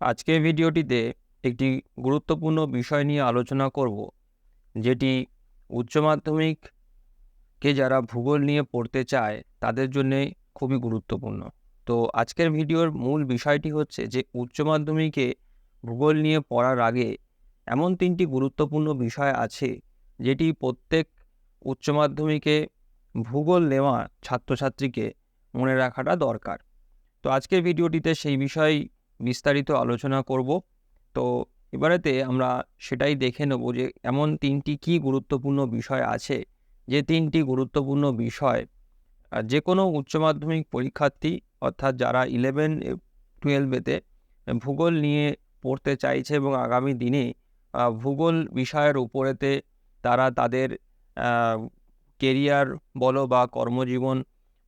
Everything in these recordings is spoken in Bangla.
আজকের ভিডিওটিতে একটি গুরুত্বপূর্ণ বিষয় নিয়ে আলোচনা করব, যেটি উচ্চ মাধ্যমিককে যারা ভূগোল নিয়ে পড়তে চায় তাদের জন্যে খুবই গুরুত্বপূর্ণ। তো আজকের ভিডিওর মূল বিষয়টি হচ্ছে যে উচ্চ মাধ্যমিকে ভূগোল নিয়ে পড়ার আগে এমন তিনটি গুরুত্বপূর্ণ বিষয় আছে, যেটি প্রত্যেক উচ্চ মাধ্যমিকে ভূগোল নেওয়া ছাত্রছাত্রীকে মনে রাখাটা দরকার। তো আজকের ভিডিওটিতে সেই বিষয় বিস্তারিত আলোচনা করব। তো এবারেতে আমরা সেটাই দেখে নেব যে এমন তিনটি কি গুরুত্বপূর্ণ বিষয় আছে। যে তিনটি গুরুত্বপূর্ণ বিষয় যে কোনো উচ্চ মাধ্যমিক পরীক্ষার্থী অর্থাৎ যারা ইলেভেন টুয়েলভেতে ভূগোল নিয়ে পড়তে চাইছে এবং আগামী দিনে ভূগোল বিষয়ের উপরেতে তারা তাদের কেরিয়ার বলো বা কর্মজীবন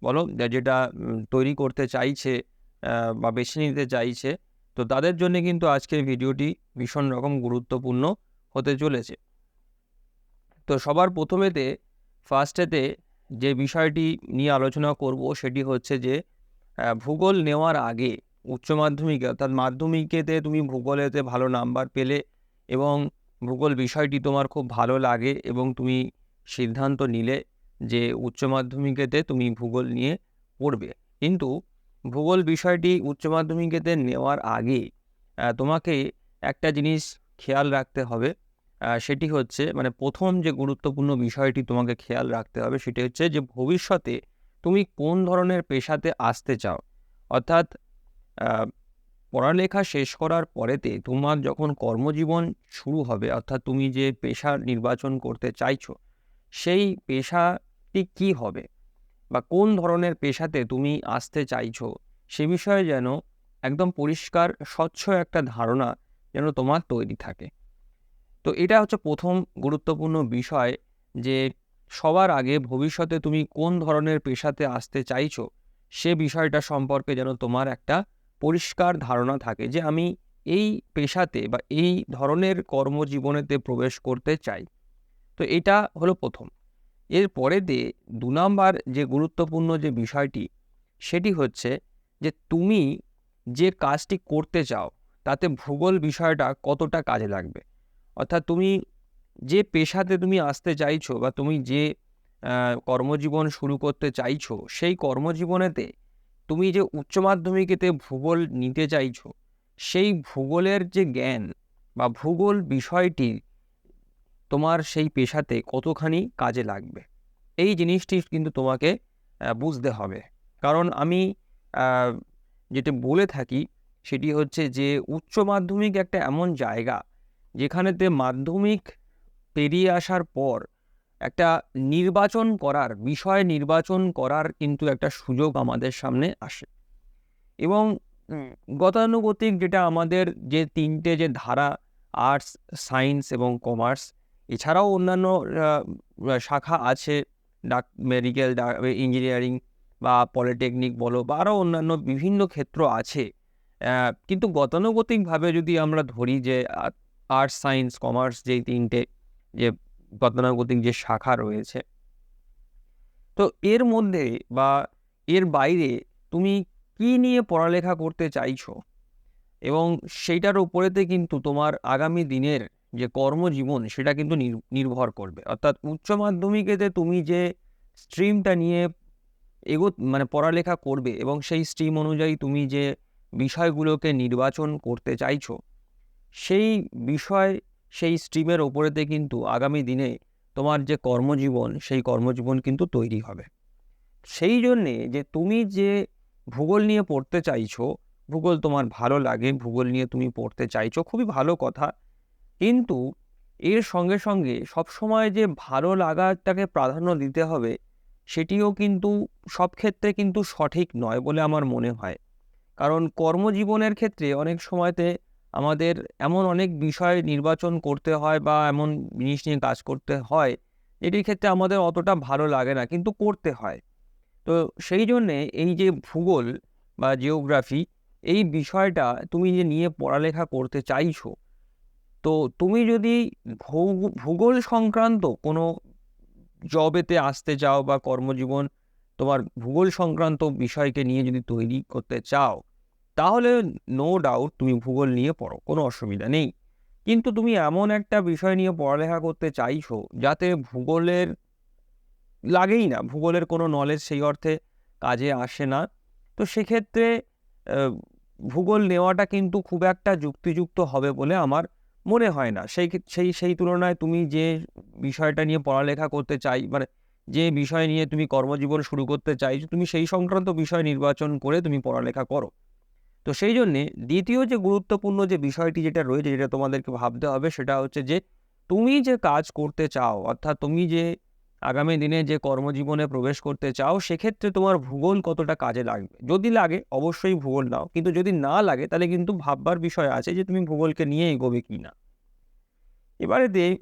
বলো, যেটা তৈরি করতে চাইছে বা বেছে নিতে চাইছে তো তাদের জন্য কিন্তু আজকের ভিডিওটি ভীষণ রকম গুরুত্বপূর্ণ হতে চলেছে। তো সবার প্রথমেতে, ফার্স্টেতে যে বিষয়টি নিয়ে আলোচনা করব সেটি হচ্ছে যে ভূগোল নেওয়ার আগে উচ্চ মাধ্যমিকে অর্থাৎ মাধ্যমিকেতে তুমি ভূগোলেতে ভালো নাম্বার পেলে এবং ভূগোল বিষয়টি তোমার খুব ভালো লাগে এবং তুমি সিদ্ধান্ত নিলে যে উচ্চ মাধ্যমিকেতে তুমি ভূগোল নিয়ে পড়বে। কিন্তু ভূগোল বিষয়টি উচ্চ মাধ্যমিকেতে নেওয়ার আগে তোমাকে একটা জিনিস খেয়াল রাখতে হবে। সেটি হচ্ছে মানে প্রথম যে গুরুত্বপূর্ণ বিষয়টি তোমাকে খেয়াল রাখতে হবে সেটি হচ্ছে যে ভবিষ্যতে তুমি কোন ধরনের পেশাতে আসতে চাও। অর্থাৎ পড়ালেখা শেষ করার পরেতে তোমার যখন কর্মজীবন শুরু হবে, অর্থাৎ তুমি যে পেশা নির্বাচন করতে চাইছো, সেই পেশাটি কি হবে? বা কোন ধরনের পেশাতে তুমি আসতে চাইছো, সে বিষয়ে যেন একদম পরিষ্কার, স্বচ্ছ একটা ধারণা যেন তোমার তৈরি থাকে। তো এটা হচ্ছে প্রথম গুরুত্বপূর্ণ বিষয় যে সবার আগে ভবিষ্যতে তুমি কোন ধরনের পেশাতে আসতে চাইছো, সে বিষয়টা সম্পর্কে যেন তোমার একটা পরিষ্কার ধারণা থাকে যে আমি এই পেশাতে বা এই ধরনের কর্মজীবনেতে প্রবেশ করতে চাই। তো এটা হলো প্রথম। এর পরেতে দু নাম্বার যে গুরুত্বপূর্ণ যে বিষয়টি, সেটি হচ্ছে যে তুমি যে কাজটি করতে চাও, তাতে ভূগোল বিষয়টা কতটা কাজে লাগবে? অর্থাৎ তুমি যে পেশাতে তুমি আসতে চাইছো বা তুমি যে কর্মজীবন শুরু করতে চাইছো, সেই কর্মজীবনেতে তুমি যে উচ্চ মাধ্যমিকেতে ভূগোল নিতে চাইছো, সেই ভূগোলের যে জ্ঞান বা ভূগোল বিষয়টি তোমার সেই পেশাতে কতখানি কাজে লাগবে? এই জিনিসটি কিন্তু তোমাকে বুঝতে হবে। কারণ আমি যেটা বলে থাকি সেটি হচ্ছে যে, উচ্চ মাধ্যমিক একটা এমন জায়গা যেখানেতে মাধ্যমিক পেরিয়ে আসার পর একটা নির্বাচন করার, বিষয় নির্বাচন করার কিন্তু একটা সুযোগ আমাদের সামনে আসে। এবং গতানুগতিক যেটা আমাদের যে তিনটে যে ধারা আর্টস সায়েন্স এবং কমার্স এছাড়াও অন্যান্য শাখা আছে, ডাক, মেডিকেল ইঞ্জিনিয়ারিং বা পলিটেকনিক বলো বা আরও অন্যান্য বিভিন্ন ক্ষেত্র আছে। কিন্তু গতানুগতিকভাবে যদি আমরা ধরি যে আর্টস, সায়েন্স, কমার্স যেই তিনটে, যে গতানুগতিক যে শাখা রয়েছে, তো এর মধ্যে বা এর বাইরে তুমি কি নিয়ে পড়ালেখা করতে চাইছো? এবং সেইটার উপরেতে কিন্তু তোমার আগামী দিনের যে কর্মজীবন সেটা কিন্তু নির্ভর করবে। অর্থাৎ উচ্চ মাধ্যমিকেতে তুমি যে স্ট্রিমটা নিয়ে এগো মানে পড়ালেখা করবে এবং সেই স্ট্রিম অনুযায়ী তুমি যে বিষয়গুলোকে নির্বাচন করতে চাইছো, সেই বিষয়, সেই স্ট্রিমের ওপরেতে কিন্তু আগামী দিনে তোমার যে কর্মজীবন, সেই কর্মজীবন কিন্তু তৈরি হবে। সেই জন্যে যে তুমি যে ভূগোল নিয়ে পড়তে চাইছো, ভূগোল তোমার ভালো লাগে, ভূগোল নিয়ে তুমি পড়তে চাইছো, খুবই ভালো কথা। কিন্তু এর সঙ্গে সঙ্গে সবসময় যে ভালো লাগাটাকে প্রাধান্য দিতে হবে, সেটিও কিন্তু সব ক্ষেত্রে কিন্তু সঠিক নয় বলে আমার মনে হয়। কারণ কর্মজীবনের ক্ষেত্রে অনেক সময়তে আমাদের এমন অনেক বিষয় নির্বাচন করতে হয় বা এমন জিনিস নিয়ে কাজ করতে হয়, যেটির ক্ষেত্রে আমাদের অতটা ভালো লাগে না, কিন্তু করতে হয়। তো সেই জন্যে এই যে ভূগোল বা জিওগ্রাফি এই বিষয়টা তুমি যে নিয়ে পড়ালেখা করতে চাইছো তো তুমি যদি ভূগোল সংক্রান্ত কোনো জবেতে আসতে চাও বা কর্মজীবন তোমার ভূগোল সংক্রান্ত বিষয়কে নিয়ে যদি তৈরি করতে চাও, তাহলে নো ডাউট তুমি ভূগোল নিয়ে পড়ো, কোনো অসুবিধা নেই। কিন্তু তুমি এমন একটা বিষয় নিয়ে পড়ালেখা করতে চাইছো যাতে ভূগোলের লাগেই না, ভূগোলের কোনো নলেজ সেই অর্থে কাজে আসে না, তো সেক্ষেত্রে ভূগোল নেওয়াটা কিন্তু খুব একটা যুক্তিযুক্ত হবে বলে আমার মনে হয় না। সেই সেই সেই তুলনায় তুমি যে বিষয়টা নিয়ে পড়ালেখা করতে চাই মানে যে বিষয় নিয়ে তুমি কর্মজীবন শুরু করতে চাইছো, তুমি সেই সংক্রান্ত বিষয় নির্বাচন করে তুমি পড়ালেখা করো। তো সেই জন্যে দ্বিতীয় যে গুরুত্বপূর্ণ যে বিষয়টি যেটা রয়েছে, যেটা তোমাদেরকে ভাবতে হবে, সেটা হচ্ছে যে তুমি যে কাজ করতে চাও, অর্থাৎ তুমি যে আগামী দিনে যে কর্মজীবনে প্রবেশ করতে চাও, সেক্ষেত্রে তোমার ভূগোল কতটা কাজে লাগবে? যদি লাগে, অবশ্যই ভূগোল নাও। কিন্তু যদি না লাগে, তাহলে কিন্তু ভাববার বিষয় আছে যে তুমি ভূগোলকে নিয়ে এগোবে কি না। এবারেতে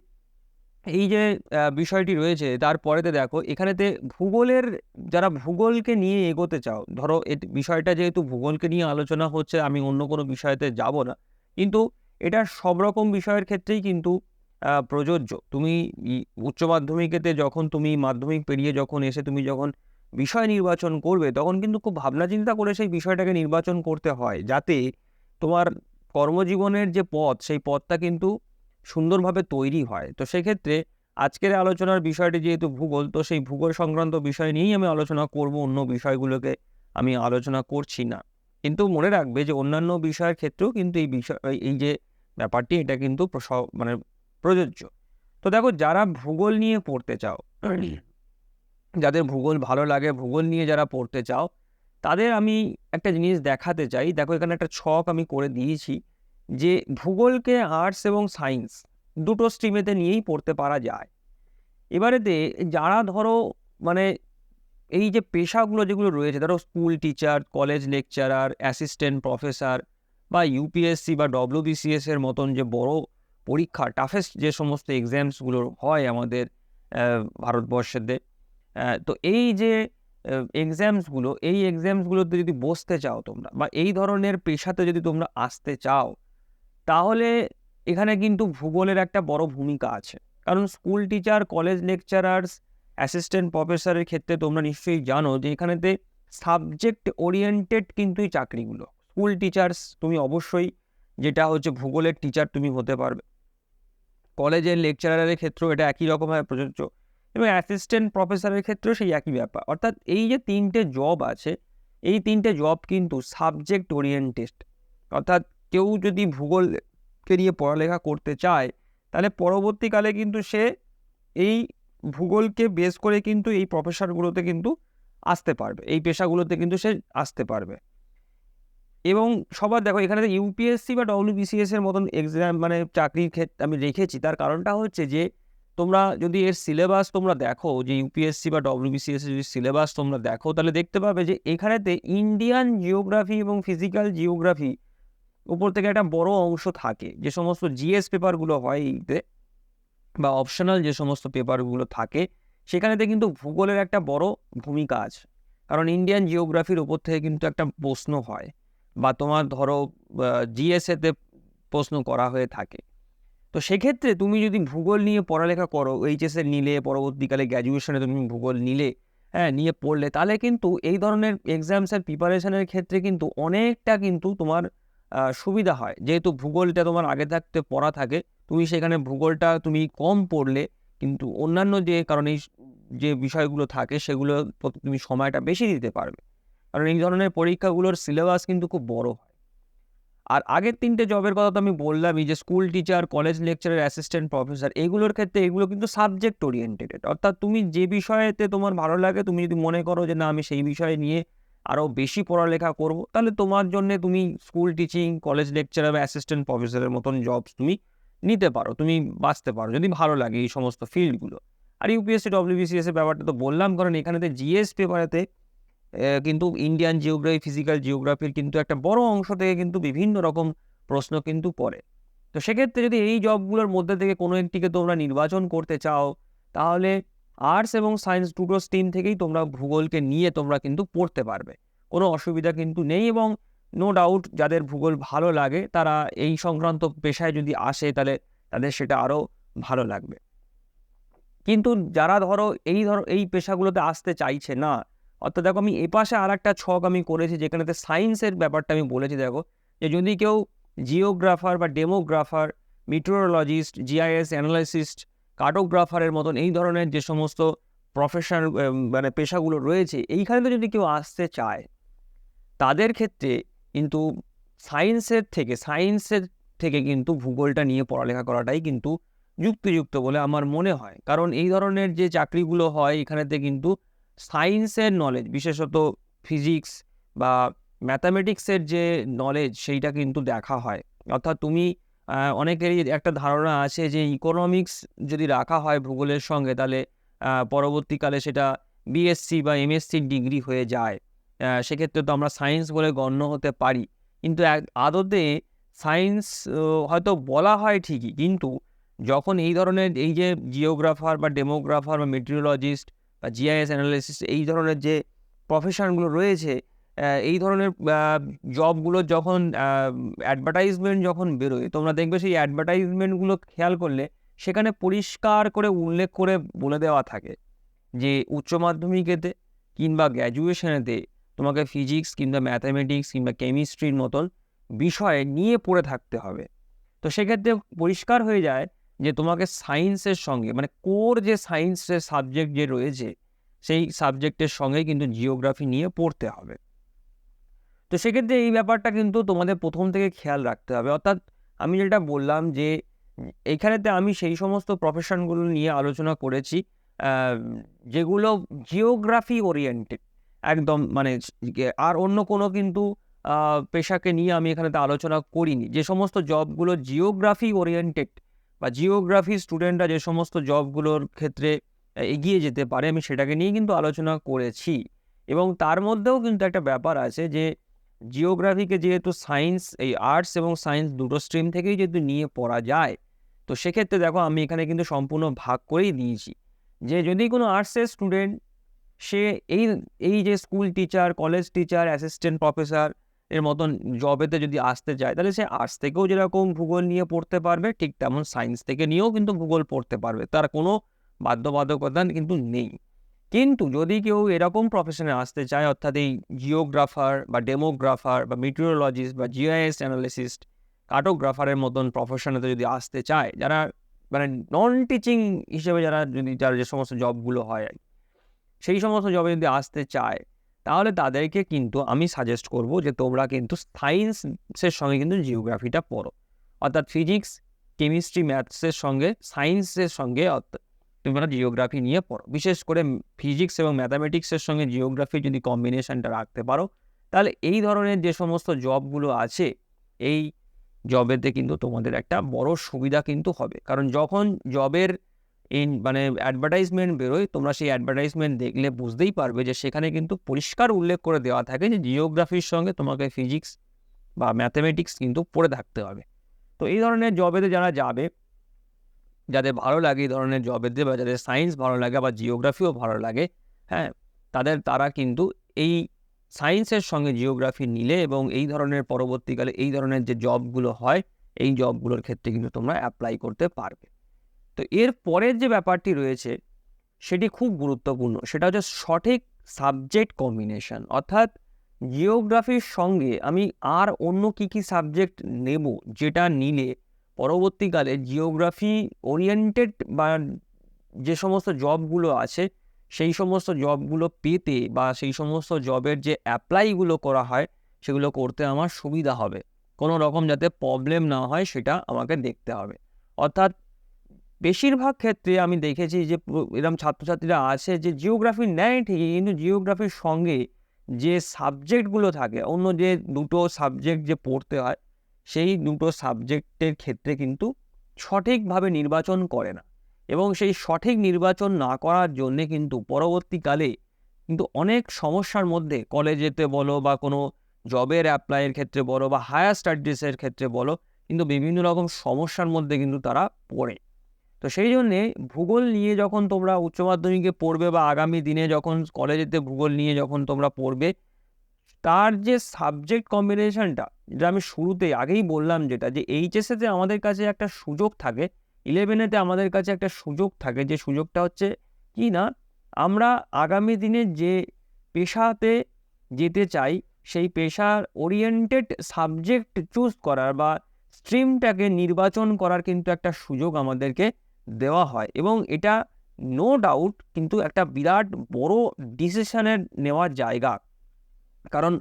এই যে বিষয়টি রয়েছে, তারপরেতে দেখো, এখানেতে ভূগোলের, যারা ভূগোলকে নিয়ে এগোতে চাও, ধরো এ বিষয়টা যেহেতু ভূগোলকে নিয়ে আলোচনা হচ্ছে, আমি অন্য কোনো বিষয়তে যাব না। কিন্তু এটা সব রকম বিষয়ের ক্ষেত্রেই কিন্তু প্রযোজ্য। তুমি উচ্চ মাধ্যমিকেতে যখন তুমি মাধ্যমিক পেরিয়ে যখন এসে তুমি যখন বিষয় নির্বাচন করবে, তখন কিন্তু খুব ভাবনা চিন্তা করে সেই বিষয়টাকে নির্বাচন করতে হয়। যাতে তোমার কর্মজীবনের যে পথ, সেই পথটা কিন্তু সুন্দরভাবে তৈরি হয়। তো সেক্ষেত্রে আজকের আলোচনার বিষয়টি যেহেতু ভূগোল, তো সেই ভূগোল সংক্রান্ত বিষয় নিয়েই আমি আলোচনা করব, অন্য বিষয়গুলোকে আমি আলোচনা করছি না। কিন্তু মনে রাখবে যে অন্যান্য বিষয়ের ক্ষেত্রেও কিন্তু এই বিষয়, এই- যে ব্যাপারটি, এটা কিন্তু মানে প্রযোজ্য। তো দেখো যারা ভূগোল নিয়ে পড়তে চাও যাদের ভূগোল ভালো লাগে ভূগোল নিয়ে যারা পড়তে চাও তাদের আমি একটা জিনিস দেখাতে চাই। দেখো এখানে একটা ছক আমি করে দিয়েছি যে ভূগোলকে আর্টস এবং সায়েন্স দুটো স্ট্রিমেতে নিয়েই পড়তে পারা যায়। এবারেতে যারা ধরো মানে এই যে পেশাগুলো যেগুলো রয়েছে ধরো school teacher college lecturer assistant professor বা ইউপিএসসি বা ডব্লিউবিসিএস এর মতন যে বড় পরীক্ষা টাফেস্ট যে সমস্ত এক্সামসগুলো হয় আমাদের ভারতবর্ষেতে তো এই যে এক্সামসগুলো এই এক্সামসগুলোতে যদি বসতে চাও তোমরা বা এই ধরনের পেশাতে যদি তোমরা আসতে চাও, তাহলে এখানে কিন্তু ভূগোলের একটা বড় ভূমিকা আছে। কারণ school teacher college lecturers assistant প্রফেসরের ক্ষেত্রে তোমরা নিশ্চয়ই জানো যে এখানেতে সাবজেক্ট ওরিয়েন্টেড কিন্তু চাকরিগুলো। স্কুল টিচার্স তুমি অবশ্যই যেটা হচ্ছে ভূগোলের টিচার তুমি হতে পারবে। কলেজের লেকচারারের ক্ষেত্রেও এটা একই রকমভাবে প্রযোজ্য এবং অ্যাসিস্ট্যান্ট প্রফেসরের ক্ষেত্রেও সেই একই ব্যাপার। অর্থাৎ এই যে তিনটে জব আছে, এই তিনটে জব কিন্তু সাবজেক্ট ওরিয়েন্টেড অর্থাৎ কেউ যদি ভূগোলকে নিয়ে পড়ালেখা করতে চায়, তাহলে পরবর্তীকালে কিন্তু সে এই ভূগোলকে বেস করে কিন্তু এই প্রফেশনগুলোতে কিন্তু আসতে পারবে। এই পেশাগুলোতে কিন্তু সে আসতে পারবে। এবং সবার দেখো, এখানে ইউপিএসসি বা ডব্লিউবিসিএস এর মতন এক্সাম মানে চাকরির ক্ষেত্রে আমি রেখেছি। তার কারণটা হচ্ছে যে, তোমরা যদি এর সিলেবাস তোমরা দেখো, যে ইউপিএসসি বা ডব্লিউবিসিএস যদি সিলেবাস তোমরা দেখো, তাহলে দেখতে পাবে যে এখানেতে ইন্ডিয়ান জিওগ্রাফি এবং ফিজিক্যাল জিওগ্রাফি উপর থেকে একটা বড় অংশ থাকে। যে সমস্ত জিএস পেপারগুলো হয় এইতে, বা অপশনাল যে সমস্ত পেপারগুলো থাকে, সেখানেতে কিন্তু ভূগোলের একটা বড় ভূমিকা আছে। কারণ ইন্ডিয়ান জিওগ্রাফির উপর থেকে কিন্তু একটা প্রশ্ন হয়। বা তোমার ধরো জিএসএতে প্রশ্ন করা হয়ে থাকে। তো সেক্ষেত্রে তুমি যদি ভূগোল নিয়ে পড়ালেখা করো এইচএসএ নিলে, পরবর্তীকালে গ্র্যাজুয়েশনে তুমি ভূগোল নিলে হ্যাঁ নিয়ে পড়লে, তাহলে কিন্তু এই ধরনের এক্সামসের প্রিপারেশনের ক্ষেত্রে কিন্তু অনেকটা কিন্তু তোমার সুবিধা হয়। যেহেতু ভূগোলটা তোমার আগে থাকতে পড়া থাকে, তুমি সেখানে ভূগোলটা তুমি কম পড়লে, কিন্তু অন্যান্য যে কারণ যে বিষয়গুলো থাকে সেগুলো তুমি সময়টা বেশি দিতে পারবে। কারণ এই ধরনের পরীক্ষাগুলোর সিলেবাস কিন্তু খুব বড় হয়। আর আগের তিনটে জবের কথা তো আমি বললামই যে স্কুল টিচার কলেজ লেকচারের অ্যাসিস্ট্যান্ট প্রফেসর এগুলোর ক্ষেত্রে এগুলো কিন্তু সাবজেক্ট ওরিয়েন্টেড অর্থাৎ তুমি যে বিষয়েতে তোমার ভালো লাগে, তুমি যদি মনে করো যে না, আমি সেই বিষয়ে নিয়ে আরও বেশি পড়ালেখা করব, তাহলে তোমার জন্য তুমি স্কুল টিচিং কলেজ লেকচারার বা অ্যাসিস্ট্যান্ট প্রফেসরের মতন জবস তুমি নিতে পারো, তুমি বাঁচতে পারো, যদি ভালো লাগে এই সমস্ত ফিল্ডগুলো আর ইউপিএসসি ডব্লিউবিসিএস এর ব্যাপারটা তো বললাম, কারণ এখানেতে জিএস পেপারেতে কিন্তু ইন্ডিয়ান জিওগ্রাফি ফিজিক্যাল জিওগ্রাফির কিন্তু একটা বড় অংশ থেকে কিন্তু বিভিন্ন রকম প্রশ্ন কিন্তু পড়ে। তো সেক্ষেত্রে যদি এই জবগুলোর মধ্যে থেকে কোনো একটিকে তোমরা নির্বাচন করতে চাও, তাহলে আর্টস এবং সায়েন্স দুটো স্ট্রিম থেকেই তোমরা ভূগোলকে নিয়ে তোমরা কিন্তু পড়তে পারবে। কোনো অসুবিধা কিন্তু নেই এবং নো ডাউট যাদের ভূগোল ভালো লাগে, তারা এই সংক্রান্ত পেশায় যদি আসে, তাহলে তাদের সেটা আরও ভালো লাগবে। কিন্তু যারা ধরো এই ধরো, এই পেশাগুলোতে আসতে চাইছে না অর্থাৎ দেখো আমি এপাশে আর একটা ছক আমি করেছি যেখানেতে সায়েন্সের ব্যাপারটা আমি বলেছি, দেখো যে যদি কেউ জিওগ্রাফার বা ডেমোগ্রাফার মিটোরোলজিস্ট জিআইএস অ্যানালাইসিস্ট কার্টোগ্রাফারের মতন এই ধরনের যে সমস্ত প্রফেশন মানে পেশাগুলো রয়েছে এইখানে তো যদি কেউ আসতে চায়, তাদের ক্ষেত্রে কিন্তু সায়েন্সের থেকে সায়েন্সের থেকে কিন্তু ভূগোলটা নিয়ে পড়ালেখা করাটাই কিন্তু যুক্তিযুক্ত বলে আমার মনে হয়। কারণ এই ধরনের যে চাকরিগুলো হয়, এখানেতে কিন্তু সায়েন্সের নলেজ বিশেষত ফিজিক্স বা ম্যাথামেটিক্সের যে নলেজ সেইটা কিন্তু দেখা হয়। অর্থাৎ তুমি অনেকেরই একটা ধারণা আছে যে ইকোনমিক্স যদি রাখা হয় ভূগোলের সঙ্গে, তাহলে পরবর্তীকালে সেটা বিএসসি বা এমএসসি ডিগ্রি হয়ে যায়। সেক্ষেত্রে তো আমরা সায়েন্স বলে গণ্য হতে পারি। কিন্তু আদতে সায়েন্স হয়তো বলা হয় ঠিকই, কিন্তু যখন এই ধরনের, এই যে জিওগ্রাফার বা ডেমোগ্রাফার বা মেটেরিওলজিস্ট বা জিআইএস অ্যানালিসিস এই ধরনের যে প্রফেশনগুলো রয়েছে এই ধরনের জবগুলো যখন অ্যাডভার্টাইজমেন্ট যখন বেরোয়, তোমরা দেখবে সেই অ্যাডভার্টাইজমেন্টগুলো খেয়াল করলে সেখানে পরিষ্কার করে উল্লেখ করে বলে দেওয়া থাকে যে উচ্চ মাধ্যমিকেতে কিংবা গ্র্যাজুয়েশনেতে তোমাকে ফিজিক্স কিংবা ম্যাথামেটিক্স কিংবা কেমিস্ট্রির মতন বিষয় নিয়ে পড়ে থাকতে হবে। তো সেক্ষেত্রে পরিষ্কার হয়ে যায় যে তোমাকে সায়েন্সের সঙ্গে মানে কোর যে সায়েন্সের সাবজেক্ট যে রয়েছে সেই সাবজেক্টের সঙ্গে কিন্তু জিওগ্রাফি নিয়ে পড়তে হবে। তো সেক্ষেত্রে এই ব্যাপারটা কিন্তু তোমাদের প্রথম থেকে খেয়াল রাখতে হবে। অর্থাৎ আমি যেটা বললাম যে উম, এইখানেতে আমি সেই সমস্ত প্রফেশনগুলো নিয়ে আলোচনা করেছি যেগুলো জিওগ্রাফি ওরিয়েন্টেড একদম মানে আর অন্য কোনো কিন্তু পেশাকে নিয়ে আমি এখানেতে আলোচনা করিনি। যে সমস্ত জবগুলো জিওগ্রাফি ওরিয়েন্টেড বা জিওগ্রাফি স্টুডেন্টরা যে সমস্ত জবগুলোর ক্ষেত্রে এগিয়ে যেতে পারে, আমি সেটাকে নিয়ে কিন্তু আলোচনা করেছি। এবং তার মধ্যেও কিন্তু একটা ব্যাপার আছে যে জিওগ্রাফিকে যেহেতু সায়েন্স এই আর্টস এবং সায়েন্স দুটো স্ট্রিম থেকেই যেহেতু নিয়ে পড়া যায়, তো সেক্ষেত্রে দেখো আমি এখানে কিন্তু সম্পূর্ণ ভাগ করেই দিয়েছি। যে যদি কোনো আর্টসের স্টুডেন্ট সে এই এই যে school teacher college teacher assistant professor এর মতন জবেতে যদি আসতে চায় তাহলে সে আর্টস থেকেও যেরকম ভূগোল নিয়ে পড়তে পারবে, ঠিক তেমন সায়েন্স থেকে নিয়েও কিন্তু ভূগোল পড়তে পারবে। তার কোনো বাধ্যবাধকতা কিন্তু নেই। কিন্তু যদি কেউ এরকম প্রফেশনে আসতে চায়, অর্থাৎ এই জিওগ্রাফার বা ডেমোগ্রাফার বা মিটিওরোলজিস্ট বা জিআইএস অ্যানালিসিস্ট কার্টোগ্রাফারের মতন প্রফেশনেতে যদি আসতে চায়, যারা মানে নন টিচিং হিসেবে যারা যদি, যারা যে সমস্ত জবগুলো হয় সেই সমস্ত জবে যদি আসতে চায় তাহলে তাদেরকে কিন্তু আমি সাজেস্ট করব যে তোমরা কিন্তু সায়েন্সের সঙ্গে কিন্তু জিওগ্রাফিটা পড়ো। অর্থাৎ ফিজিক্স কেমিস্ট্রি ম্যাথসের সঙ্গে সায়েন্সের সঙ্গে তোমরা জিওগ্রাফি নিয়ে পড়ো। বিশেষ করে ফিজিক্স এবং ম্যাথামেটিক্সের সঙ্গে জিওগ্রাফি যদি কম্বিনেশনটা রাখতে পারো, তাহলে এই ধরনের যে সমস্ত জবগুলো আছে, এই জবেতে কিন্তু তোমাদের একটা বড় সুবিধা কিন্তু হবে। কারণ যখন জবের ইন মানে অ্যাডভার্টাইজমেন্ট বেরোয়, তোমরা সেই অ্যাডভার্টাইজমেন্ট দেখলে বুঝতেই পারবে যে সেখানে কিন্তু পরিষ্কার উল্লেখ করে দেওয়া থাকে যে জিওগ্রাফির সঙ্গে তোমাকে ফিজিক্স বা ম্যাথামেটিক্স কিন্তু পড়ে থাকতে হবে। তো এই ধরনের জবেতে যারা যাবে, যাদের ভালো লাগে এই ধরনের জবেতে বা যাদের সায়েন্স ভালো লাগে বা জিওগ্রাফিও ভালো লাগে হ্যাঁ তাদের, তারা কিন্তু এই সায়েন্সের সঙ্গে জিওগ্রাফি নিলে এবং এই ধরনের পরবর্তীকালে এই ধরনের যে জবগুলো হয়, এই জবগুলোর ক্ষেত্রে কিন্তু তোমরা অ্যাপ্লাই করতে পারবে। তো এর পরের যে ব্যাপারটি রয়েছে, সেটি খুব গুরুত্বপূর্ণ। সেটা হচ্ছে সঠিক সাবজেক্ট কম্বিনেশন। অর্থাৎ জিওগ্রাফির সঙ্গে আমি আর অন্য কি কি সাবজেক্ট নেব যেটা নিলে পরবর্তীকালে জিওগ্রাফি ওরিয়েন্টেড বা যে সমস্ত জবগুলো আছে, সেই সমস্ত জবগুলো পেতে বা সেই সমস্ত জবের যে অ্যাপ্লাইগুলো করা হয়, সেগুলো করতে আমার সুবিধা হবে। কোনো রকম যাতে প্রবলেম না হয়, সেটা আমাকে দেখতে হবে। অর্থাৎ বেশিরভাগ ক্ষেত্রে আমি দেখেছি যে এরম ছাত্রছাত্রীরা আছে যে জিওগ্রাফি নেয় ঠিকই কিন্তু জিওগ্রাফির সঙ্গে যে সাবজেক্টগুলো থাকে, অন্য যে দুটো সাবজেক্ট যে পড়তে হয়, সেই দুটো সাবজেক্টের ক্ষেত্রে কিন্তু সঠিকভাবে নির্বাচন করে না। এবং সেই সঠিক নির্বাচন না করার জন্যে কিন্তু পরবর্তীকালে কিন্তু অনেক সমস্যার মধ্যে, কলেজেতে বলো বা কোনো জবের অ্যাপ্লাইয়ের ক্ষেত্রে বলো বা হায়ার স্টাডিজের ক্ষেত্রে বলো, কিন্তু বিভিন্ন রকম সমস্যার মধ্যে কিন্তু তারা পড়ে। তো সেই জন্যে ভূগোল নিয়ে যখন তোমরা উচ্চ মাধ্যমিকে পড়বে বা আগামী দিনে যখন কলেজেতে ভূগোল নিয়ে যখন তোমরা পড়বে, তার যে সাবজেক্ট কম্বিনেশনটা যেটা আমি শুরুতে আগেই বললাম যেটা, যে এইচএসেতে আমাদের কাছে একটা সুযোগ থাকে ইলেভেনেতে আমাদের কাছে একটা সুযোগ থাকে, যে সুযোগটা হচ্ছে কি না, আমরা আগামী দিনে যে পেশাতে যেতে চাই, সেই পেশার ওরিয়েন্টেড সাবজেক্ট চুজ করার বা স্ট্রিমটাকে নির্বাচন করার কিন্তু একটা সুযোগ আমাদেরকে দেওয়া হয় এবং এটা নো ডাউট কিন্তু একটা বিরাট বড় ডিসিশনের নেওয়ার জায়গা। কারণ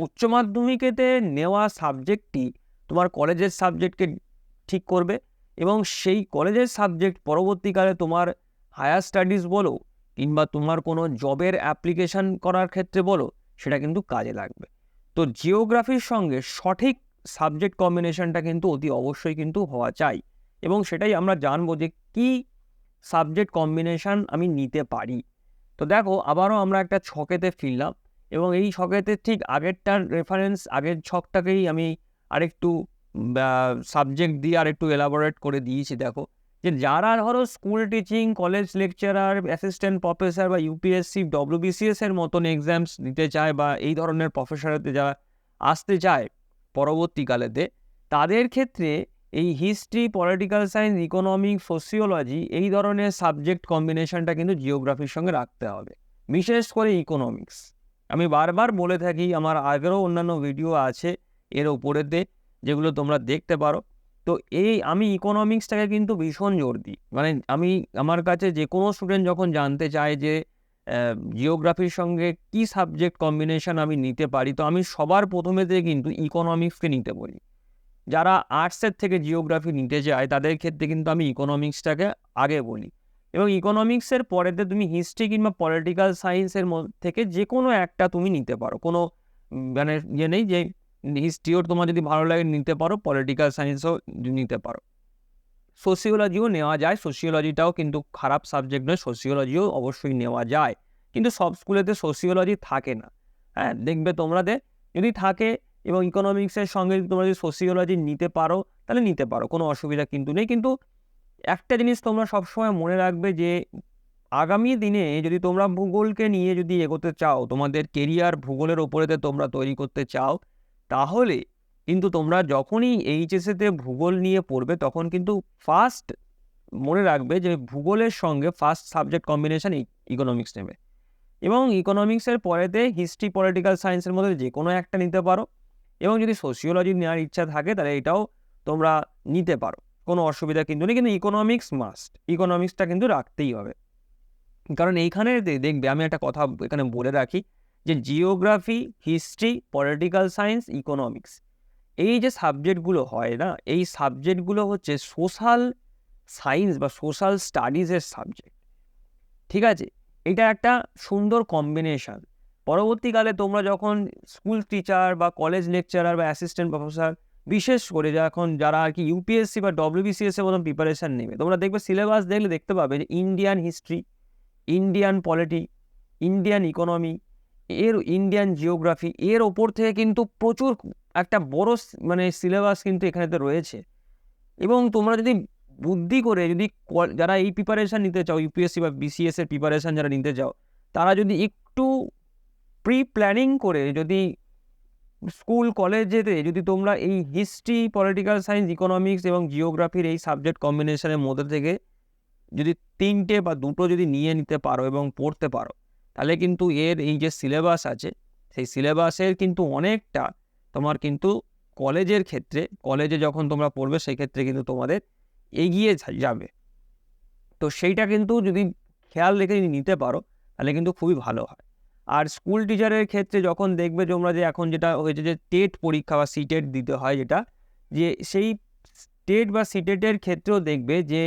উচ্চ মাধ্যমিকেতে নেওয়া সাবজেক্টটি তোমার কলেজের সাবজেক্টকে ঠিক করবে এবং সেই কলেজের সাবজেক্ট পরবর্তীকালে তোমার হায়ার স্টাডিজ বলো কিংবা তোমার কোনো জবের অ্যাপ্লিকেশান করার ক্ষেত্রে বলো সেটা কিন্তু কাজে লাগবে। তো জিওগ্রাফির সঙ্গে সঠিক সাবজেক্ট কম্বিনেশনটা কিন্তু অতি অবশ্যই কিন্তু হওয়া চাই। এবং সেটাই আমরা জানব যে কী সাবজেক্ট কম্বিনেশান আমি নিতে পারি। তো দেখো, আবারও আমরা একটা ছকেতে ফিরলাম এবং এই ছকেতে ঠিক আগেরটার রেফারেন্স আগের ছকটাকেই আমি আরেকটু সাবজেক্ট দিয়ে আরেকটু এলাবোরেট করে দিয়েছি, দেখো। যে যারা ধরো school teaching college lecturer assistant professor UPSC UPSC WBCS এর মতন এক্সামস দিতে চায় বা এই ধরনের প্রফেসরেতে যারা আসতে চায় পরবর্তীকালেতে, তাদের ক্ষেত্রে এই history political science economic sociology এই ধরনের সাবজেক্ট কম্বিনেশনটা কিন্তু জিওগ্রাফির সঙ্গে রাখতে হবে। বিশেষ করে ইকোনমিক্স আমি বারবার বলে থাকি, আমার আগেরও অন্যান্য ভিডিও আছে এর ওপরেতে যেগুলো তোমরা দেখতে পারো। তো এই আমি ইকোনমিক্সটাকে কিন্তু ভীষণ জোর দিই। মানে আমি, আমার কাছে যে কোনো স্টুডেন্ট যখন জানতে চায় যে জিওগ্রাফির সঙ্গে কি সাবজেক্ট কম্বিনেশন আমি নিতে পারি, তো আমি সবার প্রথমেতে কিন্তু ইকোনমিক্সকে নিতে বলি। যারা আর্টসের থেকে জিওগ্রাফি নিতে চায়, তাদের ক্ষেত্রে কিন্তু আমি ইকোনমিক্সটাকে আগে বলি। এবং ইকোনমিক্সের পরেতে তুমি হিস্ট্রি কিংবা পলিটিক্যাল সায়েন্সের থেকে যে কোনো একটা তুমি নিতে পারো। কোনো মানে ইয়ে নেই যে হিস্ট্রিও তোমার যদি ভালো লাগে নিতে পারো পলিটিক্যাল সায়েন্সও নিতে পারো। সোসিওলজিও নেওয়া যায় সোশিওলজিটাও কিন্তু খারাপ সাবজেক্ট নয় সোশিওলজিও অবশ্যই নেওয়া যায়। কিন্তু সব স্কুলেতে সোশিওলজি থাকে না। হ্যাঁ দেখবে তোমরাদের যদি থাকে এবং ইকোনমিক্সের সঙ্গে তোমরা যদি সোসিওলজি নিতে পারো, তাহলে নিতে পারো, কোনো অসুবিধা কিন্তু নেই। কিন্তু একটা জিনিস তোমরা সবসময় মনে রাখবে যে, আগামী দিনে যদি তোমরা ভূগোলকে নিয়ে যদি এগোতে চাও, তোমাদের কেরিয়ার ভূগোলের ওপরেতে তোমরা তৈরি করতে চাও, তাহলে কিন্তু তোমরা যখনই এইচএসএতে ভূগোল নিয়ে পড়বে, তখন কিন্তু ফার্স্ট মনে রাখবে যে, ভূগোলের সঙ্গে ফার্স্ট সাবজেক্ট কম্বিনেশান ইকোনমিক্স নেবে। এবং ইকোনমিক্সের পরেতে হিস্ট্রি পলিটিক্যাল সায়েন্সের মধ্যে যে কোনো একটা নিতে পারো। এবং যদি সোশিওলজি নেওয়ার ইচ্ছা থাকে, তাহলে এটাও তোমরা নিতে পারো। কোনো অসুবিধা কিন্তু নেই, কিন্তু ইকোনমিক্স মাস্ট ইকোনমিক্সটা কিন্তু রাখতেই হবে। কারণ এইখানে দেখবে, আমি একটা কথা এখানে বলে রাখি যে geography history political science economics এই যে সাবজেক্টগুলো হয় না, এই সাবজেক্টগুলো হচ্ছে সোশ্যাল সায়েন্স বা সোশ্যাল স্টাডিজের সাবজেক্ট ঠিক আছে? এটা একটা সুন্দর কম্বিনেশান পরবর্তীকালে তোমরা যখন স্কুল টিচার বা কলেজ লেকচারার বা অ্যাসিস্ট্যান্ট প্রফেসর বিশেষ করে যখন যারা আর কি ইউপিএসসি বা ডব্লিউবিসিএস এর মতন প্রিপারেশান নেবে, তোমরা দেখবে সিলেবাস দেখলে দেখতে পাবে যে Indian history Indian polity Indian economy এর ইন্ডিয়ান জিওগ্রাফি এর ওপর থেকে কিন্তু প্রচুর একটা বড় মানে সিলেবাস কিন্তু এখানেতে রয়েছে। এবং তোমরা যদি বুদ্ধি করে যদি যারা এই প্রিপারেশান নিতে চাও ইউপিএসসি বা বিসিএস এর প্রিপারেশান যারা নিতে চাও, তারা যদি একটু প্রি প্ল্যানিং করে যদি স্কুল কলেজেতে যদি তোমরা এই হিস্ট্রি পলিটিক্যাল সায়েন্স ইকোনমিক্স এবং জিওগ্রাফির এই সাবজেক্ট কম্বিনেশনের মধ্যে থেকে যদি তিনটে বা দুটো যদি নিয়ে নিতে পারো এবং পড়তে পারো, তাহলে কিন্তু এর এই যে সিলেবাস আছে, সেই সিলেবাসের কিন্তু অনেকটা তোমার কিন্তু কলেজের ক্ষেত্রে কলেজে যখন তোমরা পড়বে সেই ক্ষেত্রে কিন্তু তোমাদের এগিয়ে যাবে। তো সেইটা কিন্তু যদি খেয়াল রেখে যদি নিতে পারো, তাহলে কিন্তু খুবই ভালো হয়। আর স্কুল টিচারের ক্ষেত্রে যখন দেখবে তোমরা যে এখন যেটা হয়েছে যে টেট পরীক্ষা বা সিটেট দিতে হয় যেটা, যে সেই টেট বা সিটেটের ক্ষেত্রেও দেখবে যে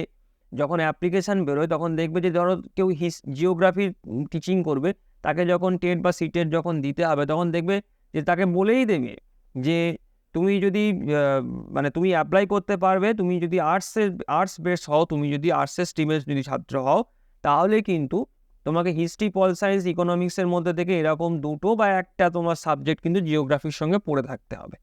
যখন অ্যাপ্লিকেশান বেরোয় তখন দেখবে যে ধরো কেউ হিস জিওগ্রাফির টিচিং করবে, তাকে যখন টেট বা সিটেট যখন দিতে হবে তখন দেখবে যে তাকে বলেই দেবে যে তুমি যদি মানে তুমি অ্যাপ্লাই করতে পারবে, তুমি যদি আর্টসের আর্টস বেস হও, তুমি যদি আর্টসের স্ট্রিমের যদি ছাত্র হও, তাহলে কিন্তু তোমাকে হিস্ট্রি পল সায়েন্স ইকোনমিক্সের মধ্যে থেকে এরকম দুটো বা একটা তোমার সাবজেক্ট কিন্তু জিওগ্রাফির সঙ্গে পড়ে থাকতে হবে।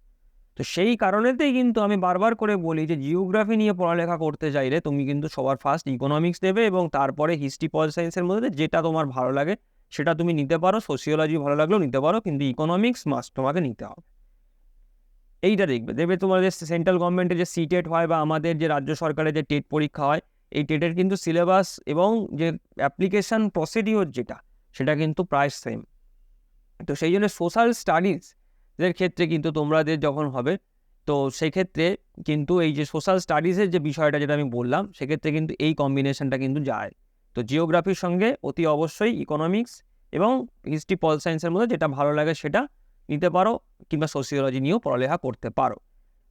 তো সেই কারণেতেই কিন্তু আমি বারবার করে বলি যে জিওগ্রাফি নিয়ে পড়ালেখা করতে চাইলে তুমি কিন্তু সবার ফার্স্ট ইকোনমিক্স দেবে এবং তারপরে হিস্ট্রি পল সায়েন্সের মধ্যে যেটা তোমার ভালো লাগে সেটা তুমি নিতে পারো সোশিওলজি ভালো লাগলেও নিতে পারো, কিন্তু ইকোনমিক্স মাস্ট তোমাকে নিতে হবে। এইটা দেখবে দেখবে তোমাদের সেন্ট্রাল গভর্নমেন্টের যে সিটেট হয় বা আমাদের যে রাজ্য সরকারের যে টেট পরীক্ষা হয় এই টেটের কিন্তু সিলেবাস এবং যে অ্যাপ্লিকেশান প্রসিডিওর যেটা, সেটা কিন্তু প্রায় সেম তো সেই জন্য সোশ্যাল স্টাডিজের ক্ষেত্রে কিন্তু তোমাদের যখন হবে, তো সেক্ষেত্রে কিন্তু এই যে সোশ্যাল স্টাডিজের যে বিষয়টা যেটা আমি বললাম, সেক্ষেত্রে কিন্তু এই কম্বিনেশনটা কিন্তু যায়। তো জিওগ্রাফির সঙ্গে অতি অবশ্যই ইকোনমিক্স এবং হিস্ট্রি পল সায়েন্সের মধ্যে যেটা ভালো লাগে সেটা নিতে পারো কিংবা সোসিওলজি নিয়েও পড়ালেখা করতে পারো।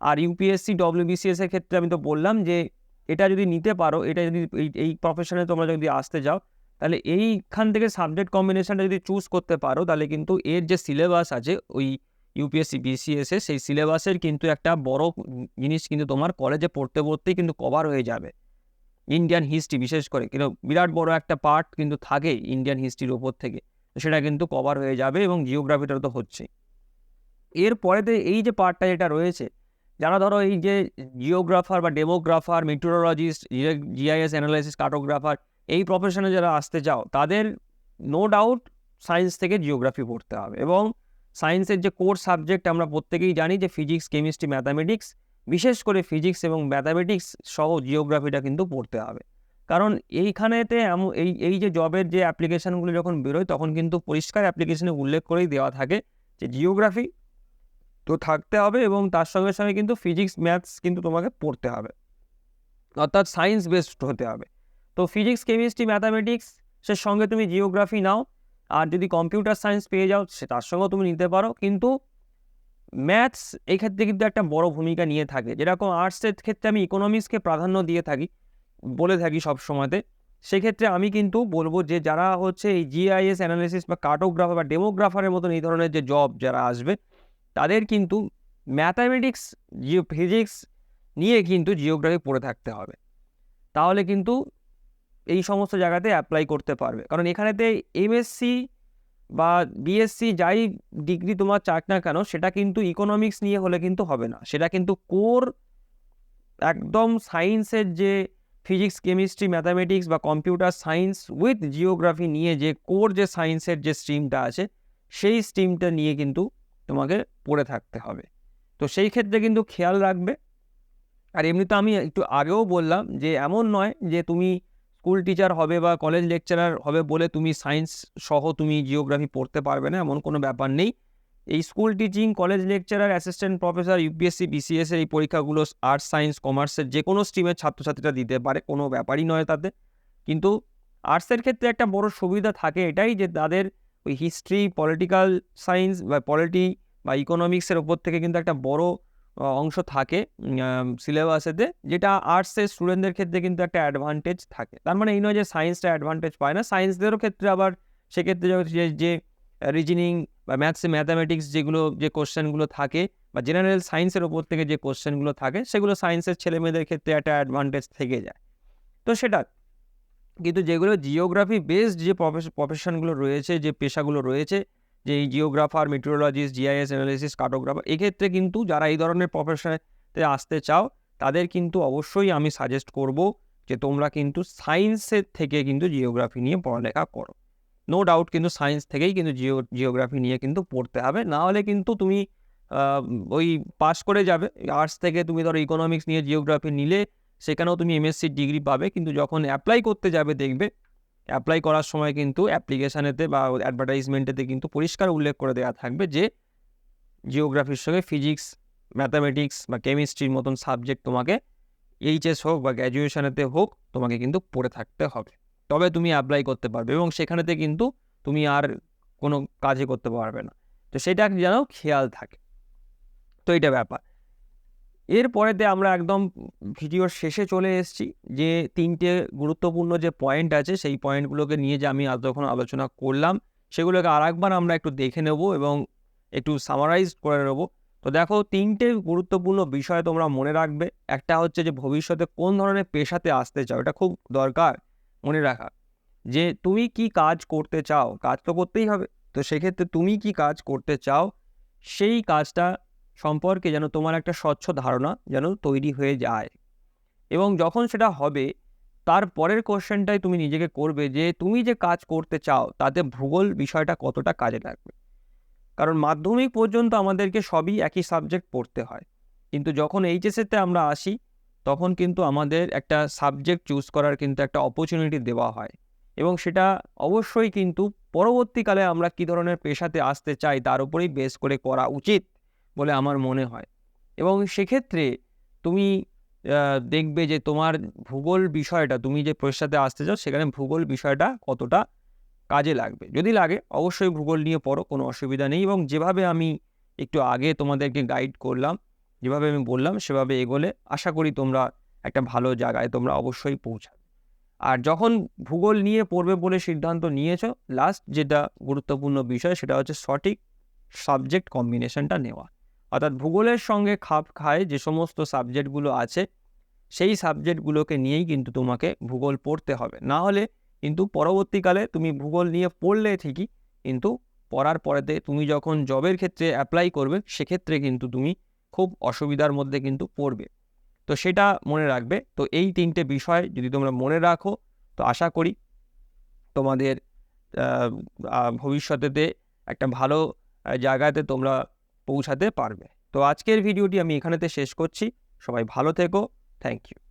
আর ইউপিএসসি ডব্লিউবিসিএস এর ক্ষেত্রে আমি তো বললাম যে এটা যদি নিতে পারো, এটা যদি এই এই প্রফেশনে তোমরা যদি আসতে যাও, তাহলে এইখান থেকে সাবজেক্ট কম্বিনেশনটা যদি চুজ করতে পারো, তাহলে কিন্তু এর যে সিলেবাস আছে, ওই ইউপিএসসি বিসিএসে সেই সিলেবাসের কিন্তু একটা বড় জিনিস কিন্তু তোমার কলেজে পড়তে, পড়তেই কিন্তু কভার হয়ে যাবে। ইন্ডিয়ান হিস্ট্রি বিশেষ করে, কিন্তু বিরাট বড় একটা পার্ট কিন্তু থাকে ইন্ডিয়ান হিস্ট্রির ওপর থেকে। সেটা কিন্তু কভার হয়ে যাবে এবং জিওগ্রাফিটা তো হচ্ছে এরপরেতে এই যে পার্টটা যেটা রয়েছে যারা ধরো এই যে জিওগ্রাফার বা demographer metrologist GIS analysis cartographer এই প্রফেশনে যারা আসতে চাও, তাদের নো ডাউট সায়েন্স থেকে জিওগ্রাফি পড়তে হবে এবং সায়েন্সের যে কোর্স সাবজেক্ট আমরা প্রত্যেকেই জানি যে ফিজিক্স কেমিস্ট্রি ম্যাথামেটিক্স বিশেষ করে ফিজিক্স এবং ম্যাথামেটিক্স সহ জিওগ্রাফিটা কিন্তু পড়তে হবে। কারণ এইখানেতে এই এই যে জবের যে অ্যাপ্লিকেশানগুলো যখন বেরোয়, তখন কিন্তু পরিষ্কার অ্যাপ্লিকেশনে উল্লেখ করেই দেওয়া থাকে যে জিওগ্রাফি তো থাকতে হবে এবং তার সঙ্গে সঙ্গে কিন্তু ফিজিক্স ম্যাথস কিন্তু তোমাকে পড়তে হবে। অর্থাৎ সায়েন্স বেসড হতে হবে। তো ফিজিক্স কেমিস্ট্রি ম্যাথামেটিক্স সে সঙ্গে তুমি জিওগ্রাফি নাও। আর যদি কম্পিউটার সায়েন্স পেয়ে যাও, সে তার সঙ্গেও তুমি নিতে পারো। কিন্তু ম্যাথস এই ক্ষেত্রে কিন্তু একটা বড় ভূমিকা নিয়ে থাকে। যেরকম আর্টসের ক্ষেত্রে আমি ইকোনমিক্সকে প্রাধান্য দিয়ে থাকি, বলে থাকি সব সময়তে, সেক্ষেত্রে আমি কিন্তু বলব যে যারা হচ্ছে এই জিআইএস অ্যানালিসিস বা কার্টোগ্রাফার বা ডেমোগ্রাফারের মতন এই ধরনের যে জব যারা আসবে তাদের কিন্তু ম্যাথামেটিক্স জিও ফিজিক্স নিয়ে কিন্তু জিওগ্রাফি পড়ে থাকতে হবে। তাহলে কিন্তু এই সমস্ত জায়গাতে অ্যাপ্লাই করতে পারবে। কারণ এখানেতে এমএসসি বা বিএসসি যাই ডিগ্রি তোমার চাক না কেন, সেটা কিন্তু ইকোনমিক্স নিয়ে হলে কিন্তু হবে না। সেটা কিন্তু কোর একদম সায়েন্সের যে ফিজিক্স কেমিস্ট্রি ম্যাথামেটিক্স বা কম্পিউটার সায়েন্স উইথ জিওগ্রাফি নিয়ে যে কোর যে সায়েন্সের যে স্ট্রিমটা আছে, সেই স্ট্রিমটা নিয়ে কিন্তু তোমাকে পড়ে থাকতে হবে। তো সেই ক্ষেত্রে কিন্তু খেয়াল রাখবে। আর এমনি তো আমি একটু আগেও বললাম যে এমন নয় যে তুমি স্কুল টিচার হবে বা কলেজ লেকচারার হবে বলে তুমি সায়েন্স সহ তুমি জিওগ্রাফি পড়তে পারবে না, এমন কোনো ব্যাপার নেই। এই school teaching college lecturer assistant professor UPSC BCS এই পরীক্ষাগুলো আর্টস সায়েন্স কমার্সের যে কোনো স্ট্রিমের ছাত্রছাত্রীরা দিতে পারে, কোনো ব্যাপারই নয় তাতে। কিন্তু আর্টসের ক্ষেত্রে একটা বড় সুবিধা থাকে এটাই যে তাদের ওই হিস্ট্রি পলিটিক্যাল সায়েন্স বা পলিটি বা ইকোনমিক্সের ওপর থেকে কিন্তু একটা বড় অংশ থাকে সিলেবাসেতে যেটা আর্টসের স্টুডেন্টদের ক্ষেত্রে কিন্তু একটা অ্যাডভান্টেজ থাকে। তার মানে এই নয় যে সায়েন্সটা অ্যাডভান্টেজ পায় না সায়েন্সদেরও ক্ষেত্রে আবার সেক্ষেত্রে যে যে রিজনিং বা ম্যাথসে ম্যাথামেটিক্স যেগুলো, যে কোশ্চেনগুলো থাকে বা জেনারেল সায়েন্সের ওপর থেকে যে কোশ্চেনগুলো থাকে, সেগুলো সায়েন্সের ছেলেমেয়েদের ক্ষেত্রে একটা অ্যাডভান্টেজ থেকে যায়। তো সেটা কিন্তু যেগুলো জিওগ্রাফি বেসড যে প্রফেশনগুলো রয়েছে, যে পেশাগুলো রয়েছে, যে এই geographer metrologist GIS analysis cartographer এক্ষেত্রে কিন্তু যারা এই ধরনের প্রফেশনেতে আসতে চাও, তাদের কিন্তু অবশ্যই আমি সাজেস্ট করব যে তোমরা কিন্তু সায়েন্সের থেকে কিন্তু জিওগ্রাফি নিয়ে পড়ালেখা করো। নো ডাউট কিন্তু সায়েন্স থেকেই কিন্তু জিও জিওগ্রাফি নিয়ে কিন্তু পড়তে হবে। না হলে কিন্তু তুমি ওই পাস করে যাবে। আর্টস থেকে তুমি ধরো ইকোনমিক্স নিয়ে জিওগ্রাফি নিলে সেখানেও তুমি এমএসসি ডিগ্রি পাবে। কিন্তু যখন অ্যাপ্লাই করতে যাবে, দেখবে অ্যাপ্লাই করার সময় কিন্তু অ্যাপ্লিকেশানেতে বা অ্যাডভার্টাইজমেন্টেতে কিন্তু পরিষ্কার উল্লেখ করে দেওয়া থাকবে যে জিওগ্রাফির সঙ্গে ফিজিক্স ম্যাথামেটিক্স বা কেমিস্ট্রির মতন সাবজেক্ট তোমাকে এইচএস হোক বা গ্র্যাজুয়েশনেতে হোক, তোমাকে কিন্তু পড়ে থাকতে হবে। তবে তুমি অ্যাপ্লাই করতে পারবে এবং সেখানেতে কিন্তু তুমি আর কোনো কাজই করতে পারবে না। তো সেটা যেন খেয়াল থাকে। তো এইটা ব্যাপার। এরপরেতে আমরা একদম ভিডিওর শেষে চলে এসেছি যে তিনটে গুরুত্বপূর্ণ যে পয়েন্ট আছে, সেই পয়েন্টগুলোকে নিয়ে যে আমি এতক্ষণ আলোচনা করলাম, সেগুলোকে আর একবার আমরা একটু দেখে নেব এবং একটু সামারাইজ করে নেব। তো দেখো, তিনটে গুরুত্বপূর্ণ বিষয় তোমরা মনে রাখবে। একটা হচ্ছে যে ভবিষ্যতে কোন ধরনের পেশাতে আসতে চাও, এটা খুব দরকার মনে রাখা। যে তুমি কি কাজ করতে চাও, কাজ তো করতেই হবে। তো সেক্ষেত্রে তুমি কি কাজ করতে চাও, সেই কাজটা সম্পর্কে যেন তোমার একটা স্বচ্ছ ধারণা যেন তৈরি হয়ে যায়। এবং যখন সেটা হবে, তার পরের কোশ্চেনটাই তুমি নিজেকে করবে যে, তুমি যে কাজ করতে চাও, তাতে ভূগোল বিষয়টা কতটা কাজে লাগবে? কারণ মাধ্যমিক পর্যন্ত আমাদেরকে সবই একই সাবজেক্ট পড়তে হয়। কিন্তু যখন এইচএসেতে আমরা আসি, তখন কিন্তু আমাদের একটা সাবজেক্ট চুজ করার কিন্তু একটা অপরচুনিটি দেওয়া হয়। এবং সেটা অবশ্যই কিন্তু পরবর্তীকালে আমরা কী ধরনের পেশাতে আসতে চাই, তার উপরেই বেস করে করা উচিত। বলে আমার মনে হয়। এবং সেক্ষেত্রে তুমি দেখবে যে তোমার ভূগোল বিষয়টা, তুমি যে পেশাতে আসতে চাও সেখানে ভূগোল বিষয়টা কতটা কাজে লাগবে। যদি লাগে, অবশ্যই ভূগোল নিয়ে পড়ো, কোনো অসুবিধা নেই। এবং যেভাবে আমি একটু আগে তোমাদেরকে গাইড করলাম, যেভাবে আমি বললাম, সেভাবে এগোলে আশা করি তোমরা একটা ভালো জায়গায় তোমরা অবশ্যই পৌঁছাবে। আর যখন ভূগোল নিয়ে পড়বে বলে সিদ্ধান্ত নিয়েছো লাস্ট যেটা গুরুত্বপূর্ণ বিষয়, সেটা হচ্ছে সঠিক সাবজেক্ট কম্বিনেশনটা নেওয়া। অর্থাৎ ভূগোলের সঙ্গে খাপ খায় যে সমস্ত সাবজেক্টগুলো আছে, সেই সাবজেক্টগুলোকে নিয়েই কিন্তু তোমাকে ভূগোল পড়তে হবে। না হলে কিন্তু পরবর্তীকালে তুমি ভূগোল নিয়ে পড়লে ঠিকই, কিন্তু পড়ার পরেতে তুমি যখন জবের ক্ষেত্রে অ্যাপ্লাই করবে, সেক্ষেত্রে কিন্তু তুমি খুব অসুবিধার মধ্যে কিন্তু পড়বে। তো সেটা মনে রাখবে। তো এই তিনটে বিষয় যদি তোমরা মনে রাখো, তো আশা করি তোমাদের ভবিষ্যতেতে একটা ভালো জায়গাতে তোমরা পৌঁছাতে পারবে। তো আজকের ভিডিওটি আমি এখানেতে শেষ করছি। সবাই ভালো থেকো। Thank you.